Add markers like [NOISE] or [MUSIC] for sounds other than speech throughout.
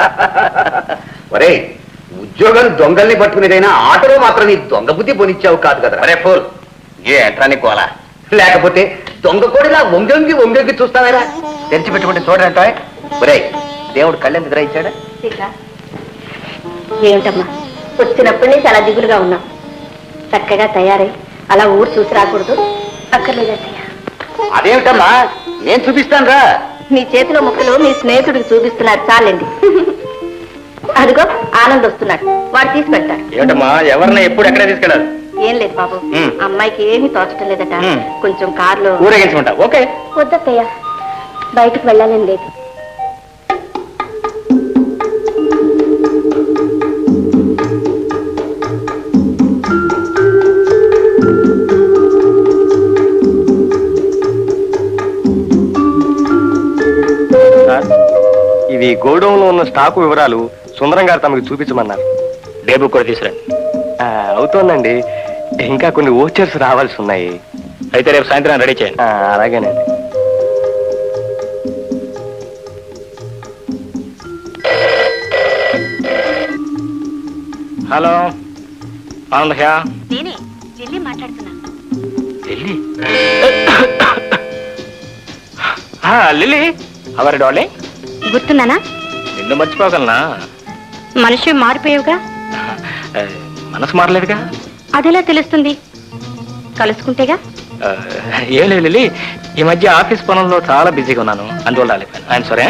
[LAUGHS] ఒరే ఉద్యోగం దొంగల్ని పట్టుకునేదైనా ఆటలో మాత్రం నీ దొంగ బుద్ధి పోనిచ్చావు కాదు కదా అరే ఫోల్ ఏ నీకు అలా లేకపోతే దొంగ కోడిలా వంగంగి వంగంగి చూస్తావేరా? తెరిచి పెట్టుకుంటే చూడరంట ఒరే దేవుడు కళ్ళెందుకు ఇచ్చాడు? సీత ఏమిటమ్మా? వచ్చినప్పటి నుంచి అలా దిగులుగా ఉన్నాం చక్కగా తయారై అలా ఊరు చూసి రాకూడదు. అక్కర్లేదయ్యా అదేమిటమ్మా? నేను చూపిస్తాను రా మీ చేతిలో ముక్కలు మీ స్నేహితుడికి చూపిస్తున్నారు చాలండి. అదిగో ఆనంద్ వస్తున్నాడు. వాడు తీసి పెడతాడు. ఏమిటమ్మా ఎవరిని ఎప్పుడు ఎక్కడ తీసుకెళ్ళాలి? ఏం లేదు బాబు. అమ్మాయికి ఏమీ తోచటం లేదట. కొంచెం కారులో ఊరేగించుకుంటా ఓకే. వద్దక్కయ్య బయటకు వెళ్ళాలని లేదు. సార్ ఇవి గోడౌన్లో ఉన్న స్టాకు వివరాలు సుందరం గారు తమకు చూపించమన్నారు. డే బుక్ కూడా తీసుకురండి. ఆ, అవుతోందండి. ఇంకా కొన్ని ఓచర్స్ రావాల్సి ఉన్నాయి. అయితే రేపు సాయంత్రం రెడీ చేయండి. ఆ, అలాగేనండి. హలో నేనే మాట్లాడుతున్నా. లిల్లీ? లిల్లీ అవర్ డార్లింగ్ గుర్తున్నానా? నిన్ను మర్చిపోగలనా? మనిషి మారిపోయావుగా? మనసు మారలేదుగా? అదెలా తెలుస్తుంది? కలుసుకుంటేగా? ఏం లేదు లిల్లీ ఈ మధ్య ఆఫీస్ పనుల్లో చాలా బిజీగా ఉన్నాను. అందువల్ల రాలేకపోయాను. ఆయన సరే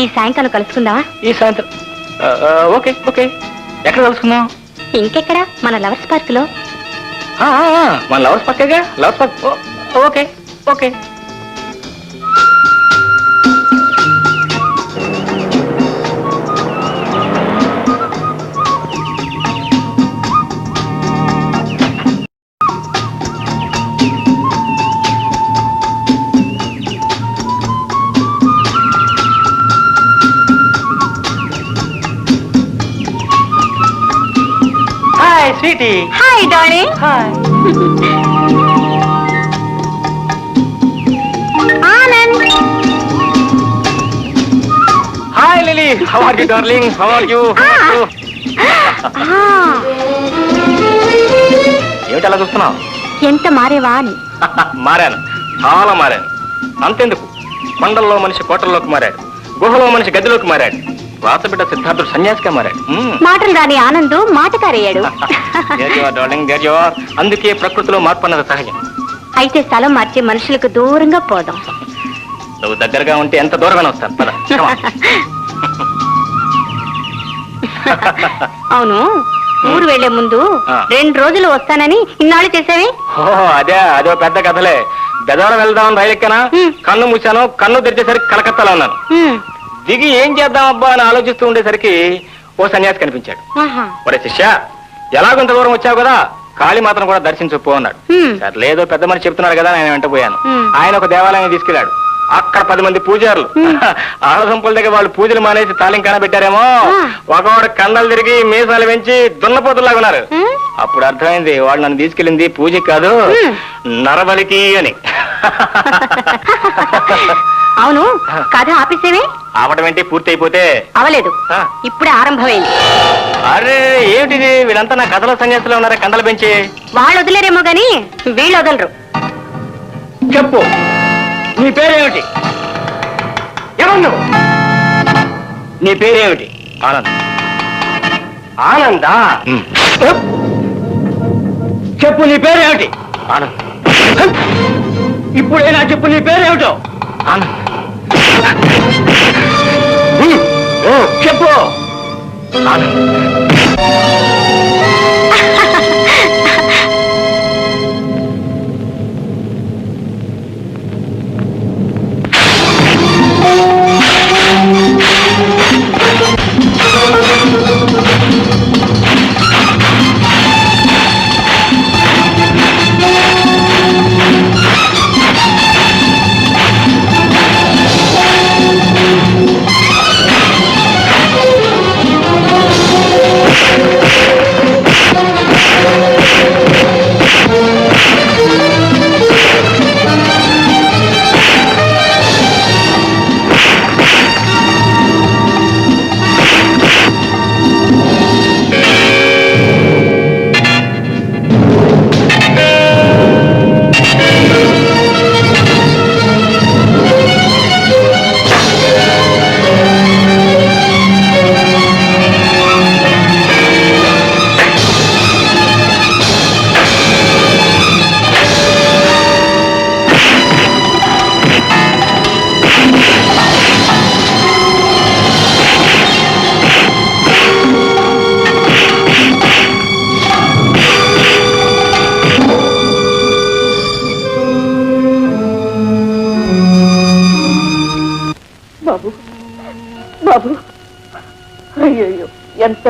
ఈ సాయంకాలం కలుసుకుందామా? ఈ సాయంత్రం. Okay okay. ఎక్కడ కలుసుకుందాం? ఇంకెక్కడ? మన లవర్స్ పార్క్లో మన లవర్స్ పక్కగా లవర్స్ పక్క ఓ, okay okay. Sweetie hi darling hi Anand hi Lily how are you darling how are you ఏమిటి అలా చూస్తున్నావు? ఎంత మారేవా అని. [LAUGHS] మారాను. చాలా మారాను. అంతెందుకు? కొండల్లో మనిషి కోటల్లోకి మారాడు. గుహలో మనిషి గదిలోకి మారాడు. రాతబిడ్డ సిద్ధార్థుడు సన్యాసిగా మారాడు. మాటలు రాని ఆనంద్ మాటకారయ్యాడు. అందుకే ప్రకృతిలో మార్పు అన్నది సహజం అయితే స్థలం మార్చి మనుషులకు దూరంగా పోదాం నువ్వు దగ్గరగా ఉంటే ఎంత దూరమైన వస్తాను పద. అవును ఊరు వెళ్ళే ముందు. రెండు రోజులు వస్తానని ఇన్నాళ్ళు చేసావి అదే అదో పెద్ద కథలే బెదవరం వెళ్దాం రైలు ఎక్కానా మ్. కన్ను మూసాను కన్ను తెరిచేసరికి కలకత్తాలో ఉన్నాను. దిగి ఏం చేద్దాం అబ్బా అని ఆలోచిస్తూ ఉండేసరికి ఓ సన్యాసి కనిపించాడు. ఒరే శిష్య ఎలాగొంత దూరం వచ్చావు కదా కాళీ మాత్రం కూడా దర్శించు అన్నాడు. సర్లేదో పెద్ద మనిషి చెప్తున్నాడు కదా నేను వెంట పోయాను హ్మ్. ఆయన ఒక దేవాలయం తీసుకెళ్ళాడు అక్కడ పది మంది పూజారులు [LAUGHS] ఆడసంపుల దగ్గర వాళ్ళు పూజలు మానేసి తాలింకాన పెట్టారేమో. ఒకవాడు కండలు తిరిగి మీసాలు పెంచి దున్నపోతులాగా ఉన్నారు? అప్పుడు అర్థమైంది వాళ్ళు నన్ను తీసుకెళ్ళింది పూజకి కాదు. నరబలికి అని [LAUGHS] అవును? కథ ఆపేసేవే? ఆపటం ఏంటి పూర్తి అయిపోతే అవలేదు. ఆ. ఇప్పుడే ఆరంభమైంది. అరే ఏమిటిది? వీళ్ళంతా నా కథల సన్యాసులో ఉన్నారా కండలు పెంచి. వాళ్ళు వదిలేరేమో గాని వీళ్ళు వదలరు. చెప్పు. నీ పేరేమిటి? ఎవరు? నువ్వు నీ పేరేమిటి? ఆనంద్. ఆనందా? చెప్పు. నీ పేరేమిటి? ఆనంద్. ఇప్పుడైనా చెప్పు నీ పేరేమిటో? ఆనంద్. చెప్పు.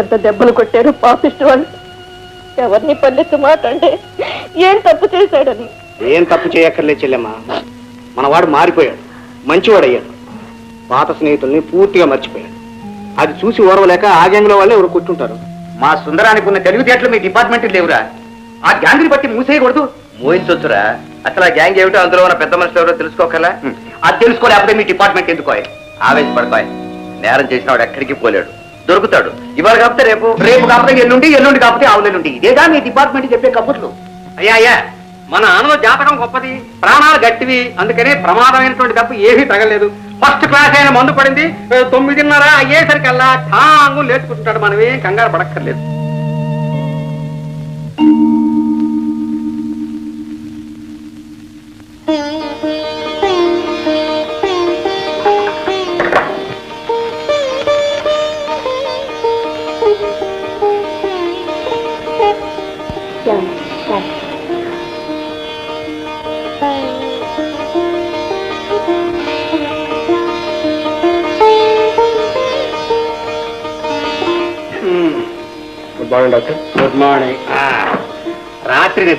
ఎంతెంత దెబ్బలు కొట్టారు పాపిస్ట్ వాళ్ళు. ఎవరిని పల్లెత్తు మాట అంటే ఏం తప్పు చేశాడని. ఏం తప్పు చేయక్కర్లేదు చెల్లెమ్మ. మనవాడు మారిపోయాడు మంచివాడయ్యాడు. పాత స్నేహితుల్ని పూర్తిగా మర్చిపోయాడు. అది చూసి ఓరవలేక ఆ గ్యాంగ్లో వాళ్ళే ఎవరు కొట్టుంటారు మా సుందరానికి ఉన్న తెలివితేటలు మీ డిపార్ట్మెంట్ లేవురా. ఆ గ్యాంగ్ని బట్టి మూసేయకూడదు. మోయించొచ్చురా. అసలు ఆ గ్యాంగ్ ఏమిటో అందులో ఉన్న పెద్ద మనుషులు ఎవరో తెలుసుకోకలా? అది తెలుసుకోలేకపోతే మీ డిపార్ట్మెంట్ ఎందుకో ఆవేశపడతాయి. నేరం చేసిన వాడు ఎక్కడికి పోలేడు. దొరుకుతాడు. ఇవాళ కాకపోతే రేపు రేపు కాకపోతే ఎల్లుండి ఎల్లుండి కాకపోతే ఆవులెల్లుండి ఇదేగా మీ డిపార్ట్మెంట్ చెప్పే కబుర్లు? అయ్యా అయ్యా మన ఆనలో జాతకం గొప్పది. ప్రాణాలు గట్టివి. అందుకనే ప్రమాదమైనటువంటి దెబ్బ ఏమీ తగలేదు. ఫస్ట్ క్లాస్ అయిన మందు పడింది. తొమ్మిదిన్నర అయ్యేసరికల్లా ఠాంగు లేచుకుంటుంటాడు మనమేం కంగారు పడక్కర్లేదు.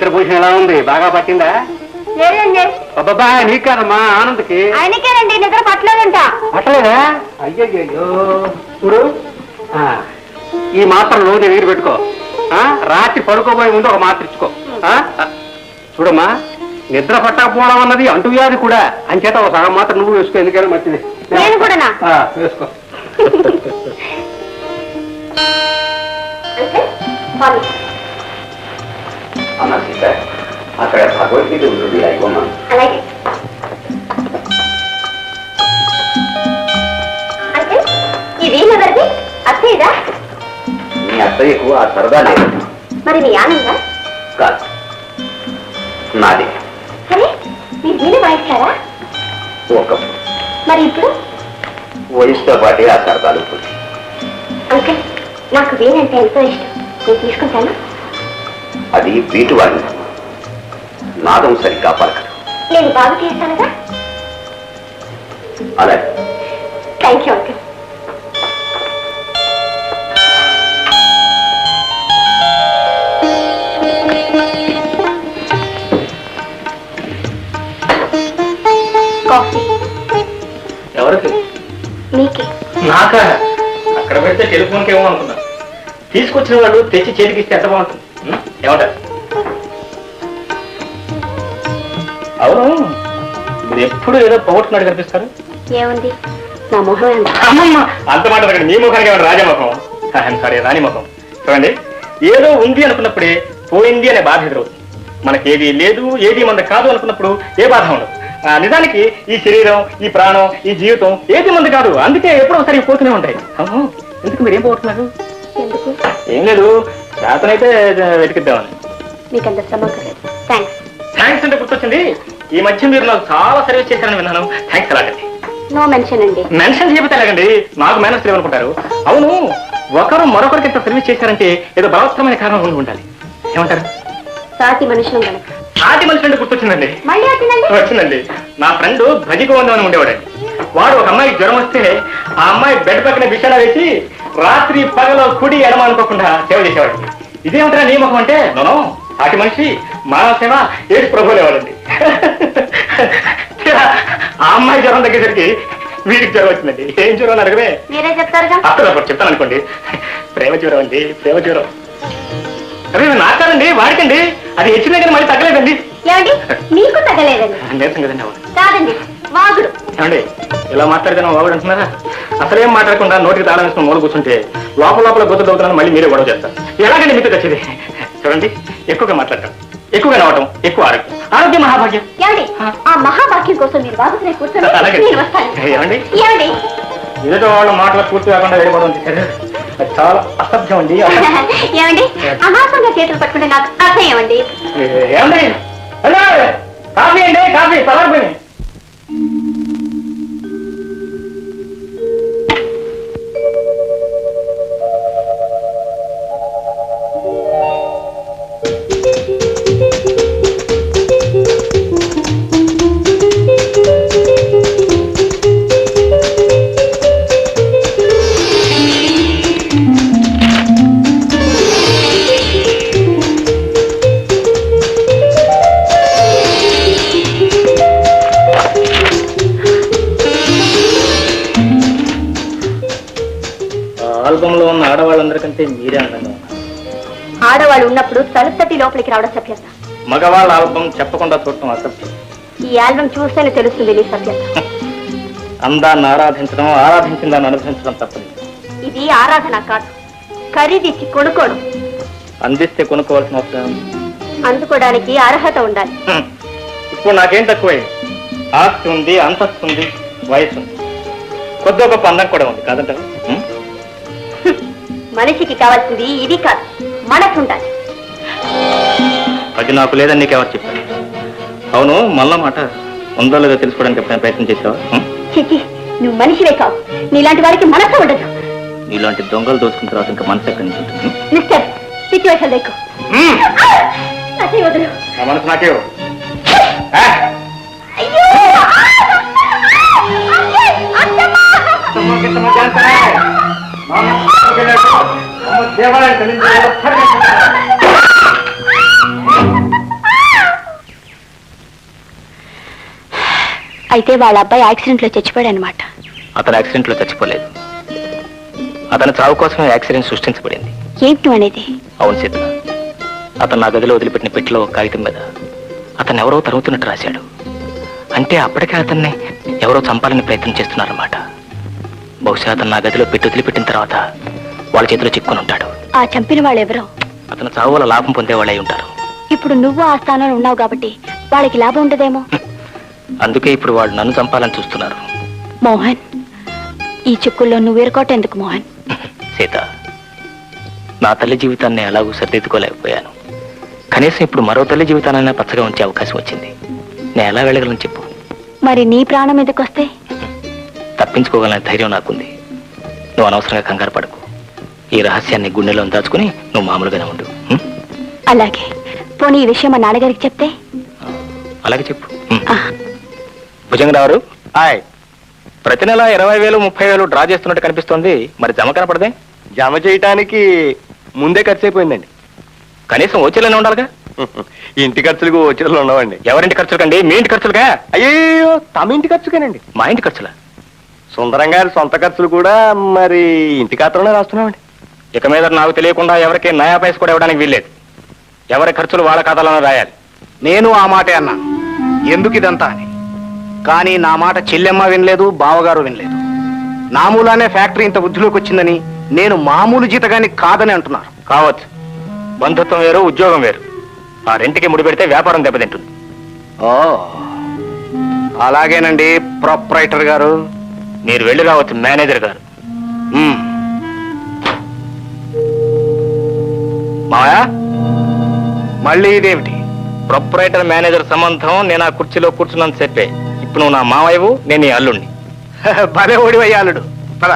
నిద్రపోషన్ ఎలా ఉంది? బాగా పట్టిందా? లేదండి. అబ్బాబా నీకదమ్మా ఆనంద్కి. ఆయనకేనండి నిద్ర పట్టలేదంట. పట్టలేదా? అయ్యయ్యో చూడు ఆ, ఈ మాత్రం రోజు నీరు పెట్టుకో. ఆ, రాత్రి పడుకోబోయే ముందు ఒక మాత్ర ఇచ్చుకో. ఆ? ఆ, చూడమ్మా నిద్ర పట్టకపోవడం అన్నది అంటువ్యాధి కూడా. అంచేత ఒక సగం మాత్రం నువ్వు వేసుకో ఎందుకైనా మంచిది. నేను కూడానా? ఆ, వేసుకో. అన్నా సీత అక్కడ భగవద్గీత ఉంటుంది అయిపోమా అలాగే. అంటే అత్తయ్యదా? మీ అత్తయ్యకు ఆ సరదా లేదు. మరి మీ ఆనందా? కాదు. నాది. మీరు ఒకప్పుడు ఇప్పుడు? వయసుతో పాటే ఆ సరదాలు పోయి అంకుల్ నాకు వీణ అంటే ఎంతో ఇష్టం. నేను తీసుకుంటాను? అది వీటు వాడిన. నాదం సరిగ్గా పలకదు. నేను బాగు చేస్తానుగా? అలాగే. థ్యాంక్ యూ అంకుల్ కాఫీ ఎవరికి? మీకే. నాకా? అక్కడ పెడితే టెలిఫోన్కి ఏమో అనుకున్నా. తీసుకొచ్చిన వాళ్ళు తెచ్చి చేతికి ఇస్తే ఎంత బాగుంటుంది? ఏమంటారు? అవును. మీరు ఎప్పుడు ఏదో పోగొట్టుకున్నాడు కనిపిస్తారు? ఏముంది? నా మొహం ఎంత అమ్మమ్మ! అంత మాట అనకండి. మీ ముఖానికి రాజముఖం ఐఎమ్ సారీ రాణి ముఖం చూడండి ఏదో ఉంది అనుకున్నప్పుడే పోయింది అనే బాధ ఎదురవుతుంది. మనకి ఏది లేదు ఏది మన కాదు అనుకున్నప్పుడు ఏ బాధ ఉండదు. నిజానికి ఈ శరీరం ఈ ప్రాణం ఈ జీవితం ఏది మంది కాదు. అందుకే ఎప్పుడో ఒకసారి పోతూనే ఉంటాయి. ఎందుకు మీరేం ఎందుకు? ఏం లేదు చేతనైతే వెతికిద్దామని. శ్రమ థ్యాంక్స్ థ్యాంక్స్ అంటే గుర్తొచ్చింది. ఈ మధ్య మీరు నాకు చాలా సర్వీస్ చేశారని విన్నాను. థ్యాంక్స్ అలాగండి నో మెన్షన్ అండి. మెన్షన్ చెబితే ఎలాగండి? నాకు మేనర్స్ లేవనుకుంటారు అవును ఒకరు మరొకరికి ఇంత సర్వీస్ చేశారంటే ఏదో బలవత్తరమైన కారణం ఉండి ఉండాలి. ఏమంటారు? సాటి మనుషులు కనుక. సాటి మనిషి అంటే గుర్తొచ్చిందండి. మళ్ళీ వచ్చిందండి? వచ్చిందండి. నా ఫ్రెండ్ భజిగోందం అని ఉండేవాడండి. వాడు ఒక అమ్మాయికి జ్వరం వస్తే ఆ అమ్మాయి బెడ్ పక్కన బిషాల వేసి రాత్రి పగలో కుడి ఎడమ అనుకోకుండా సేవ చేసేవాడు ఇదేమంటారా నియమకం అంటే? నోనో సాటి మనిషి మానవ సేవ ఏడు ప్రభులేవాడండి ఆ అమ్మాయి జ్వరం తగ్గేసరికి వీడికి జ్వరం వచ్చిందండి. ఏం జ్వరం అని అడగవే మీరే చెప్తారుగా? అక్కడ ఒకటి చెప్తాను అనుకోండి. ప్రేమ జ్వరం అండి ప్రేమ జ్వరం. అదే నాకాదండి వాడికండి. అది హెచ్చిన కానీ మళ్ళీ తగ్గలేదండి. ఏమండి? మీకు తగ్గలేదండి. నేర్చం కదండి కాదండి వాగుడు. ఏమండి ఇలా మాట్లాడితే వాడు అంటున్నారా? అసలేం మాట్లాడకుండా నోటికి తాళం వేసుకుని మూల కూర్చుంటే లోపల లోపల గుర్తు దొరుకుతున్నాను మళ్ళీ మీరే గొడవ చేస్తారు. ఎలాగండి మీతో తెచ్చేది? చూడండి ఎక్కువగా మాట్లాడటం ఎక్కువగా నవ్వటం ఎక్కువ ఆరోగ్యం. ఆరోగ్యం మహాభాగ్యం. ఏమండి ఆ? మహావాక్యం కోసం మీరు వాగుతున్న కూర్చొని అలాగే. నేను వస్తాను ఏమండి? ఏమండి? ఏదో వాళ్ళ మాటలు పూర్తి కాకుండా వెళ్ళిపోవడం అది చాలా అసభ్యం అండి. [LAUGHS] ఏమండి అమాసంగా చేతులు పట్టుకుంటే నాకు అండి. ఏమండి? హలో! కాఫీ అండి కాఫీ పలారిపోయి ఉన్నప్పుడు తలుసటి లోపలికి రావడం సభ్యత మగవాళ్ళ ఆల్బం చెప్పకుండా చూడటం అసత్యం. ఈ ఆల్బమ్ చూస్తేనే తెలుస్తుంది నీ సభ్యత అందాన్ని ఆరాధించడం ఆరాధించిన దాన్ని అనుభవించడం తప్పదు. ఇది ఆరాధన కాదు. ఖరీదిచ్చి కొనుక్కోవడం. అందిస్తే కొనుక్కోవాల్సిన అవసరం. అందుకోవడానికి అర్హత ఉండాలి. ఇప్పుడు నాకేం తక్కువే? ఆస్తి ఉంది అంతస్తు ఉంది వయసు ఉంది. కొద్ది గొప్ప అందం కూడా ఉంది కాదంటారు హ్మ్? మనిషికి కావాల్సింది ఇది కాదు. మనసు ఉండాలి. అది నాకు లేదని నీకెవరు చెప్పారు అవును మళ్ళా మాట ఉందో లేదో తెలుసుకోవడానికి ఎప్పుడైనా ప్రయత్నం చేసావా నువ్వు మనిషివే కావు నీలాంటి వాడికి మనసు ఉండదు నీలాంటి దొంగలు దోచుకున్న తర్వాత ఇంకా మనసు ఎక్కడి నుంచి ఉంటుంది? మిస్టర్ సిచ్యువేషన్ లేకు అదే వదులు నా మనసు నాకే! అయితే వాళ్ళ అబ్బాయి యాక్సిడెంట్లో చచ్చిపోయాడు అనమాట అతను యాక్సిడెంట్లో చచ్చిపోలేదు. అతని చావు కోసమే యాక్సిడెంట్ సృష్టించబడింది. ఏంటి అనేది? అవును సీత. అతను నా గదిలో వదిలిపెట్టిన పెట్టిలో కాగితం మీద అతను ఎవరో తరుగుతున్నట్టు రాశాడు. అంటే అప్పటికే అతన్ని ఎవరో చంపాలని ప్రయత్నం చేస్తున్నారన్నమాట. బహుశా అతను నా గదిలో పెట్టి వదిలిపెట్టిన తర్వాత వాళ్ళ చేతిలో చిక్కుని ఉంటాడు. ఆ చంపిన వాళ్ళు ఎవరో? అతను చావు వల్ల లాభం పొందే వాళ్ళై ఉంటారు. ఇప్పుడు నువ్వు ఆ స్థానంలో ఉన్నావు కాబట్టి వాళ్ళకి లాభం ఉండదేమో? అందుకే ఇప్పుడు వాళ్ళు నన్ను చంపాలని చూస్తున్నారు. మోహన్ ఈ చిక్కుల్లో నువ్వు ఎరుకోవటెందుకు మోహన్? సీత నా తల్లి జీవితాన్ని ఎలాగూ సరిదిద్దుకోలేకపోయాను. కనీసం ఇప్పుడు మరో తల్లి జీవితానైనా పచ్చగా ఉంచే అవకాశం వచ్చింది. నేను ఎలా వెళ్ళగలను చెప్పు? మరి నీ ప్రాణం ఎందుకు వస్తే తప్పించుకోగలనే ధైర్యం నాకుంది. నువ్వు అనవసరంగా కంగారు పడకు. ఈ రహస్యాన్ని గుండెలో దాచుకుని నువ్వు మామూలుగానే ఉండు. ఉం? అలాగే. పోనీ ఈ విషయం మా నాన్నగారికి చెప్తే? అలాగే చెప్పు. ఉం. ఆ, భుజంగరావు హాయ్ ప్రతి నెల ఇరవై వేలు ముప్పై వేలు డ్రా చేస్తున్నట్టు కనిపిస్తోంది. మరి జమ కనపడదే? జమ చేయటానికి ముందే ఖర్చు అయిపోయిందండి కనీసం వచ్చేలానే ఉండాలిగా? [LAUGHS] ఇంటి ఖర్చులకు వచ్చేట్లు ఉండవండి. ఎవరింటి ఖర్చులు కండి మీ ఇంటి ఖర్చులుగా? అయ్యో తమ ఇంటి ఖర్చుకేనండి. మా ఇంటి ఖర్చులా? సుందరం గారి సొంత ఖర్చులు కూడా మరి ఇంటి ఖాతాలోనే రాస్తున్నామండి. ఇక మీద నాకు తెలియకుండా ఎవరికి నయా పైస కూడా ఇవ్వడానికి వీల్లేదు. ఎవరి ఖర్చులు వాళ్ళ ఖాతాలోనే రాయాలి. నేను ఆ మాటే అన్నాను ఎందుకు ఇదంతా అని? కానీ నా మాట చెల్లెమ్మ వినలేదు బావగారు వినలేదు. నా మూలానే ఫ్యాక్టరీ ఇంత వృద్ధిలోకి వచ్చిందని నేను మామూలు జీతగాని కాదని అంటున్నారు. కావచ్చు బంధుత్వం వేరు ఉద్యోగం వేరు. ఆ రెంటికి ముడి పెడితే వ్యాపారం దెబ్బతింటుంది. ఓ అలాగేనండి ప్రొప్రైటర్ గారు. మీరు వెళ్ళి రావచ్చు మేనేజర్ గారు. మ్మ్. మావా మళ్ళీ ఇదేమిటి? ప్రొపరేటర్ మేనేజర్ సంబంధం నేను ఆ కుర్చీలో కూర్చున్నాను చెప్పే. నువ్వు నా మావయ్యవు నేను నీ అల్లుణ్ణి. [LAUGHS] భలే ఓడివయ్యాలుడు పద.